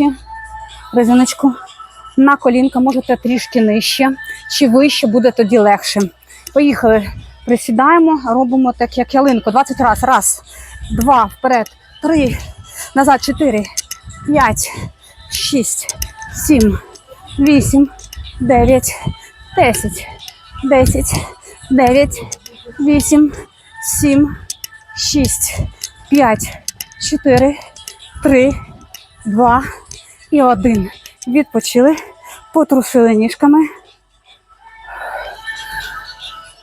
трішки резиночку на колінка, можете трішки нижче. Чи вище, буде тоді легше. Поїхали. Присідаємо, робимо так, як ялинку. 20 разів. Раз, два, вперед, три, назад, чотири, п'ять, шість, сім, вісім, дев'ять, десять, десять, дев'ять, вісім, сім, шість, п'ять, чотири, три, два і один. Відпочили, потрусили ніжками.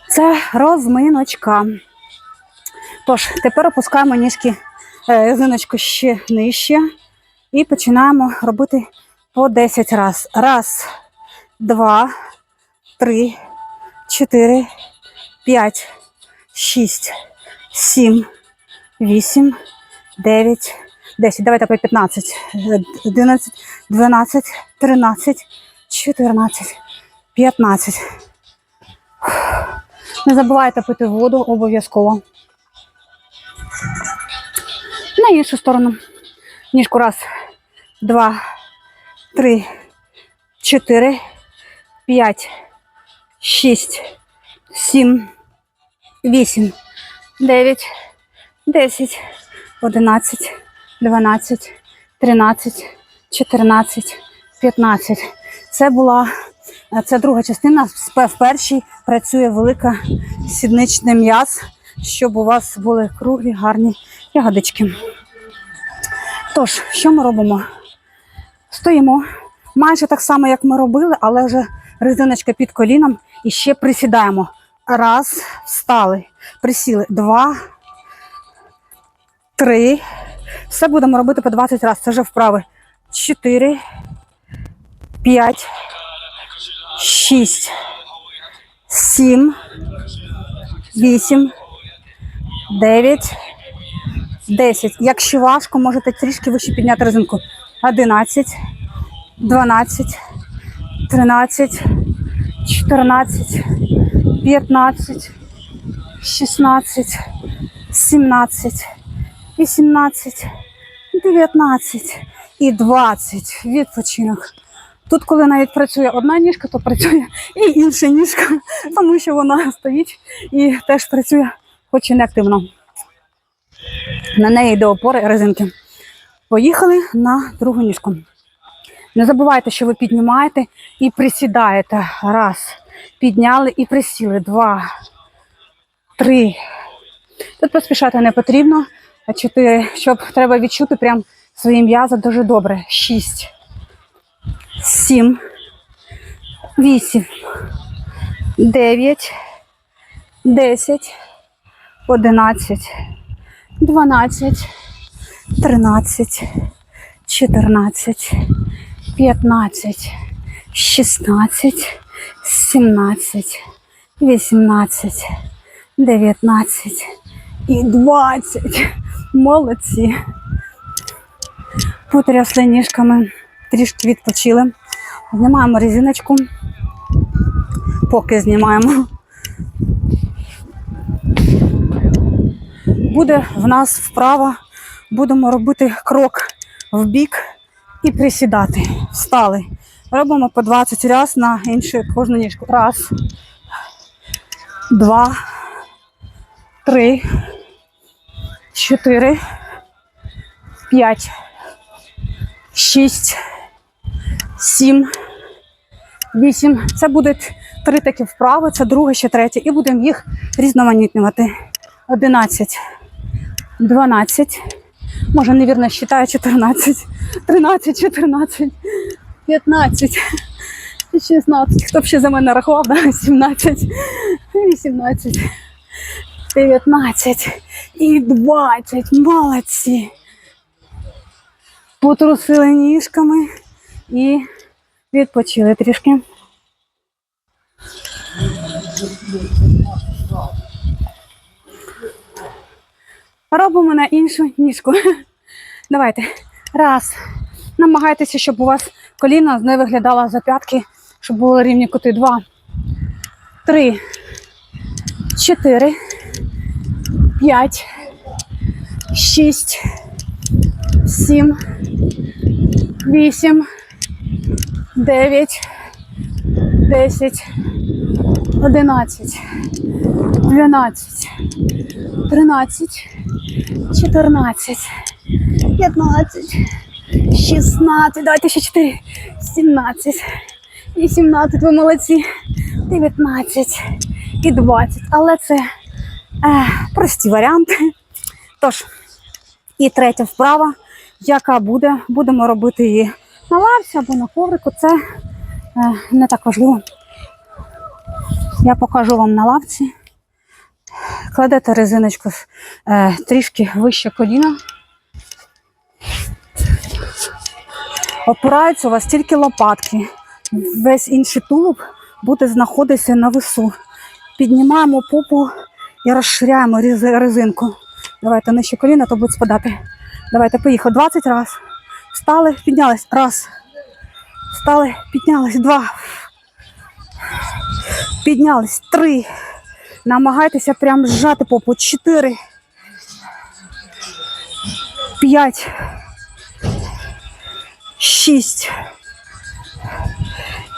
Це розминочка. Тож, тепер опускаємо ніжки е, резиночку ще нижче і починаємо робити по 10 разів. Раз, два, три, чотири, п'ять, шість, сім, вісім, дев'ять, десять. Давайте по 15, е, 11, 12, 13, 14, 15. Не забувайте пити воду обов'язково. На іншу сторону. Ніжку раз, два, три, чотири, п'ять, шість, сім, вісім, дев'ять, десять, одинадцять, дванадцять, тринадцять, чотирнадцять, п'ятнадцять. Це була е, це друга частина. В першій працює велика сідничний м'яз, щоб у вас були круглі, гарні ягодички. Тож, що ми робимо? Стоїмо майже так само, як ми робили, але вже резиночка під коліном і ще присідаємо. Раз, встали, присіли. Два, три. Все будемо робити по 20 разів. Це вже вправи. Чотири, п'ять, шість, сім, вісім, дев'ять, десять. Якщо важко, можете трішки вище підняти резинку. Одинадцять, дванадцять, тринадцять, чотирнадцять, п'ятнадцять, шістнадцять, сімнадцять, вісімнадцять, дев'ятнадцять і двадцять. Відпочинок. Тут, коли навіть працює одна ніжка, то працює і інша ніжка, тому що вона стоїть і теж працює, хоч і не активно. На неї йде опори резинки. Поїхали на другу ніжку. Не забувайте, що ви піднімаєте і присідаєте. Раз. Підняли і присіли. Два. Три. Тут поспішати не потрібно. Чотири. Щоб треба відчути прям свої м'язи дуже добре. Шість. Сім. Вісім. Дев'ять. Десять. Одинадцять. Дванадцять. Тринадцять. Чотирнадцять. 15, 16, 17, 18, 19 і 20. Молодці. Потрясли ніжками, трішки відпочили. Знімаємо резиночку. Поки знімаємо. Буде в нас вправа. Будемо робити крок в бік і присідати. Встали. Робимо по 20 разів на іншу кожну ніжку. Раз, два, три, чотири, п'ять, шість, сім, вісім. Це будуть три такі вправи, це друге, ще третє. І будемо їх різноманітнювати. Одинадцять, дванадцять. Може, невірно считаю 14, 13, 14, 15, 16. Хто б ще за мене рахував, да? 17, 18, 19 і 20. Молодці. Потрусили ніжками і відпочили трішки. Робимо на іншу ніжку. Давайте. Раз. Намагайтеся, щоб у вас коліна не виглядало за п'ятки, щоб були рівні кути. Два. Три. Чотири. П'ять. Шість. Сім. вісім, дев'ять, десять, одинадцять, дванадцять, тринадцять, чотирнадцять, п'ятнадцять, шістнадцять, давайте ще чотири, сімнадцять, вісімнадцять, ви молодці, дев'ятнадцять і двадцять. Але це прості варіанти. Тож, і третя вправа, яка буде, будемо робити її на лавці або на коврику. Це е, не так важливо. Я покажу вам на лавці. Кладете резиночку е, трішки вище коліна. Опираються у вас тільки лопатки. Весь інший тулуб буде знаходитися на весу. Піднімаємо попу і розширяємо резинку. Давайте нижче коліна, то буде спадати. Давайте, поїхали. 20 разів. Встали, піднялись. Раз. Встали, піднялись. Два. Піднялись. Три. Намагайтеся прям зжати попу. Чотири. П'ять. Шість.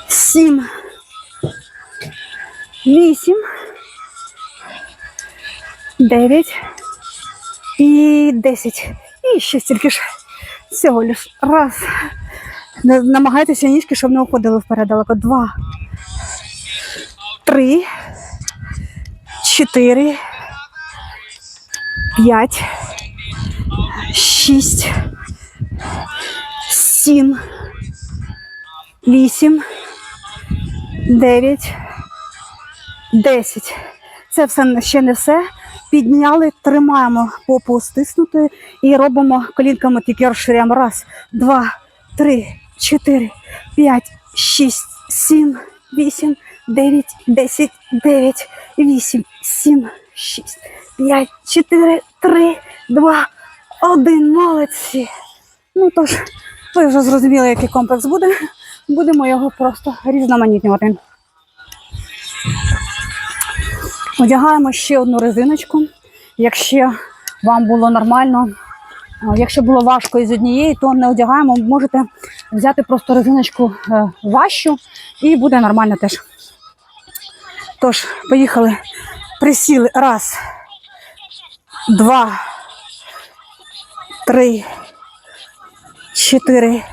Сім. Вісім. Дев'ять. І 10. І ще стільки ж. Всього лиш. Раз. Намагайтеся ніжки, щоб не уходили вперед далеко. Два. Три. Чотири. П'ять. Шість. Сім. Вісім. Дев'ять. Десять. Це все ще не все. Підняли, тримаємо попу стиснутою і робимо колінками тільки розширяємо. Раз, два, три, чотири, п'ять, шість, сім, вісім, дев'ять, десять, дев'ять, вісім, сім, шість, п'ять, чотири, три, два, один. Молодці. Ну тож, ви вже зрозуміли, який комплекс буде. Будемо його просто різноманітнювати. Одягаємо ще одну резиночку. Якщо вам було нормально, якщо було важко із однієї, то не одягаємо. Можете взяти просто резиночку е, важчу і буде нормально теж. Тож, поїхали. Присіли. Раз, два, три, чотири,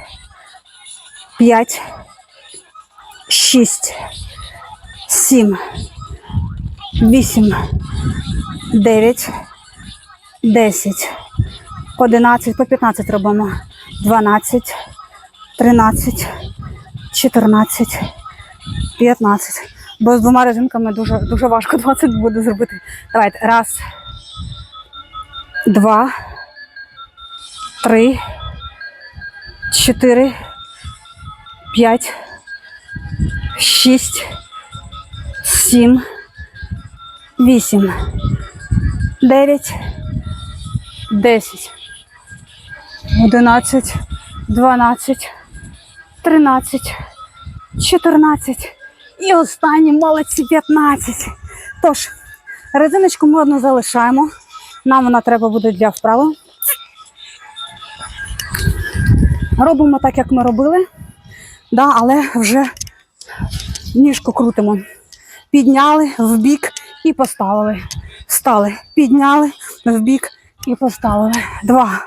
п'ять, шість, сім. 8, 9, 10, 11, по 15 робимо. 12, 13, 14, 15. Бо з двома резинками дуже, дуже важко 20 буде зробити. Давайте. Раз, два, три, чотири, п'ять, шість, сім. Вісім, дев'ять, десять, одинадцять, дванадцять, тринадцять, чотирнадцять і останні молодці 15. Тож, резиночку ми одну залишаємо. Нам вона треба буде для вправи. Робимо так, як ми робили, да, але вже ніжку крутимо. Підняли в бік і поставили. Встали, підняли в бік і поставили. Два.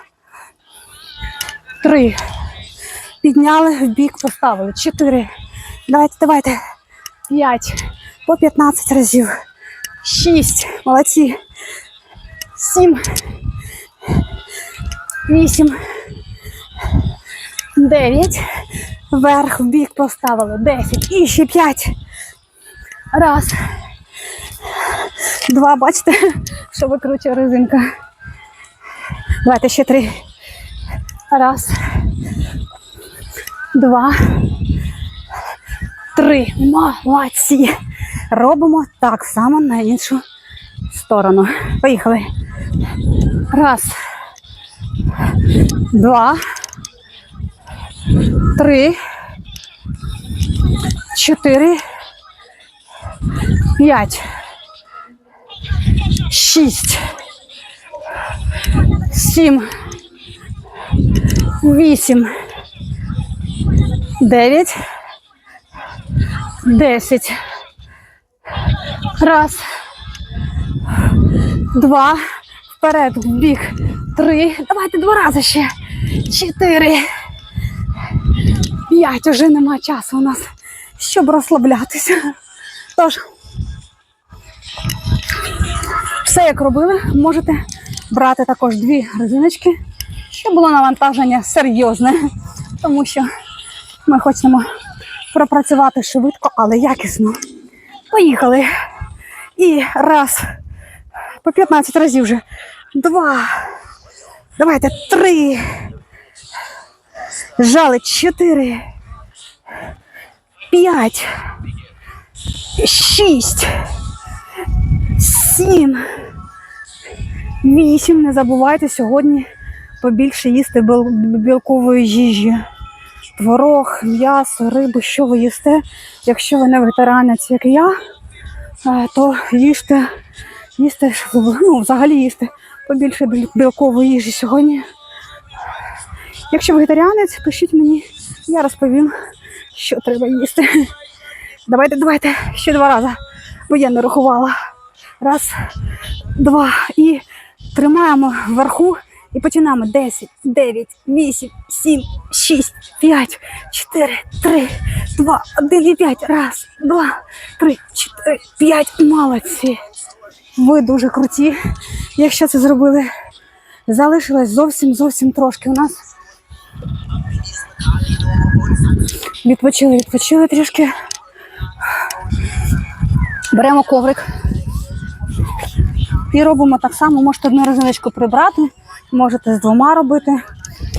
Три. Підняли в бік, поставили. Чотири. Давайте, давайте. П'ять. По 15 разів. Шість. Молодці. Сім. Вісім. Дев'ять. Вверх в бік поставили. Десять. І ще п'ять. Раз. Два, бачите, що викручує резинка. Давайте ще три. Раз. Два. Три. Молодці. Робимо так само на іншу сторону. Поїхали. Раз. Два. Три. Чотири. П'ять. Шість. Сім. Вісім. дев'ять, десять. Раз, два, вперед, бік, три. Давайте два рази ще. Чотири. П'ять. Уже нема часу у нас, щоб розслаблятися. Тож, все як робили, можете брати також дві резиночки, щоб було навантаження серйозне, тому що ми хочемо пропрацювати швидко, але якісно. Поїхали. І раз. По 15 разів вже. Два. Давайте три. Жали чотири. П'ять. Шість. Сім. Вісім. Не забувайте сьогодні побільше їсти білкової їжі. Творог, м'ясо, рибу, що ви їсте. Якщо ви не ветеранець, як я, е, то їжте, їсте, ну, взагалі їсти побільше білкової їжі сьогодні. Якщо вегетаріанець, пишіть мені, я розповім, що треба їсти. Давайте, давайте, ще два рази, бо я не рахувала. Раз, два. І тримаємо вверху і починаємо. 10, 9, 8, 7, 6, 5, 4, 3, 2, 1 і 5. Раз, два, три, чотири, п'ять. Молодці. Ви дуже круті. Якщо це зробили, залишилось зовсім зовсім трошки. У нас відпочили, відпочили трішки. Беремо коврик. І робимо так само, можете одну резиночку прибрати, можете з двома робити.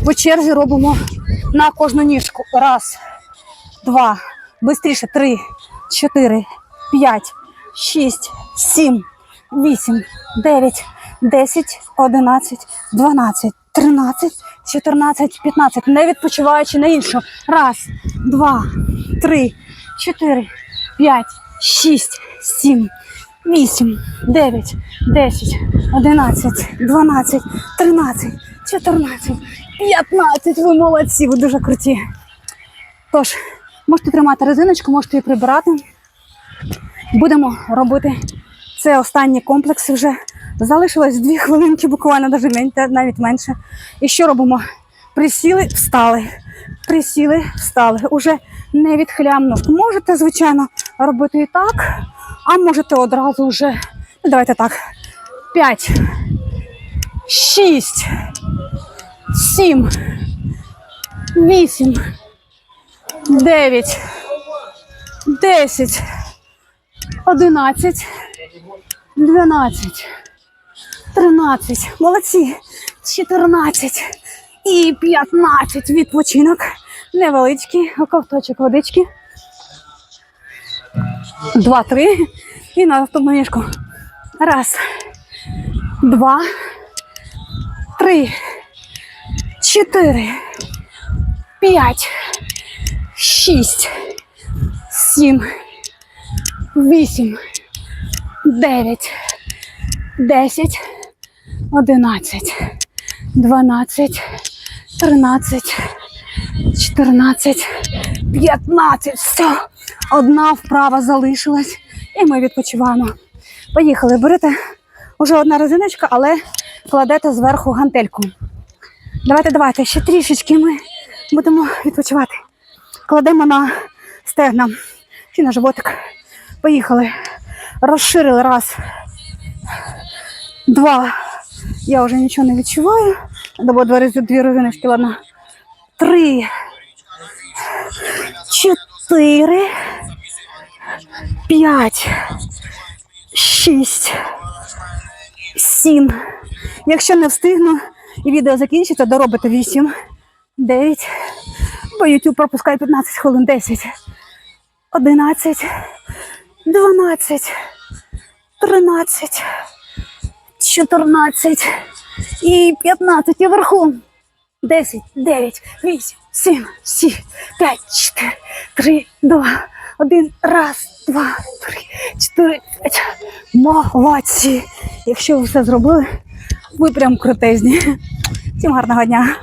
По черзі робимо на кожну ніжку. Раз, два, бистріше, три, чотири, п'ять, шість, сім, вісім, дев'ять, десять, одинадцять, дванадцять, тринадцять, чотирнадцять, п'ятнадцять. Не відпочиваючи на іншу. Раз, два, три, чотири, п'ять, шість, сім, вісім, дев'ять, десять, одинадцять, дванадцять, тринадцять, чотирнадцять, п'ятнадцять. Ви молодці, ви дуже круті. Тож, можете тримати резиночку, можете її прибирати. Будемо робити це останні комплекси вже. Залишилось дві хвилинки, буквально навіть менше. І що робимо? Присіли, встали. Присіли, встали. Уже не відхилям. Можете, звичайно, робити і так, а можете одразу вже. Ну, давайте так. П'ять, шість, сім, вісім, дев'ять, десять, одинадцять, дванадцять, тринадцять. Молодці. Чотирнадцять і п'ятнадцять. Відпочинок. Невеличкий, ковточок водички. Два, три. І на наступну ніжку. Раз, два, три, чотири, п'ять, шість, сім, вісім, дев'ять, десять, одинадцять, дванадцять, тринадцять, чотирнадцять, п'ятнадцять. Все. Одна вправа залишилась, і ми відпочиваємо. Поїхали. Берете уже одна резиночка, але кладете зверху гантельку. Давайте, давайте, ще трішечки ми будемо відпочивати. Кладемо на стегна чи на животик. Поїхали. Розширили раз. Два. Я вже нічого не відчуваю. Рез- дві резиночки, ладно. Три. Чотири. П'ять. Шість. Сім. Якщо не встигну і відео закінчиться, доробите вісім. Дев'ять. Бо YouTube пропускає 15 хвилин. Десять. Одинадцять. Дванадцять. Тринадцять. Чотирнадцять. І п'ятнадцять. І вверху. Десять, дев'ять, вісім, сім, сім, п'ять, чотири, три, два, один. Раз, два, три, чотири, п'ять. Молодці. Якщо ви все зробили, ви прям крутезні. Всім гарного дня.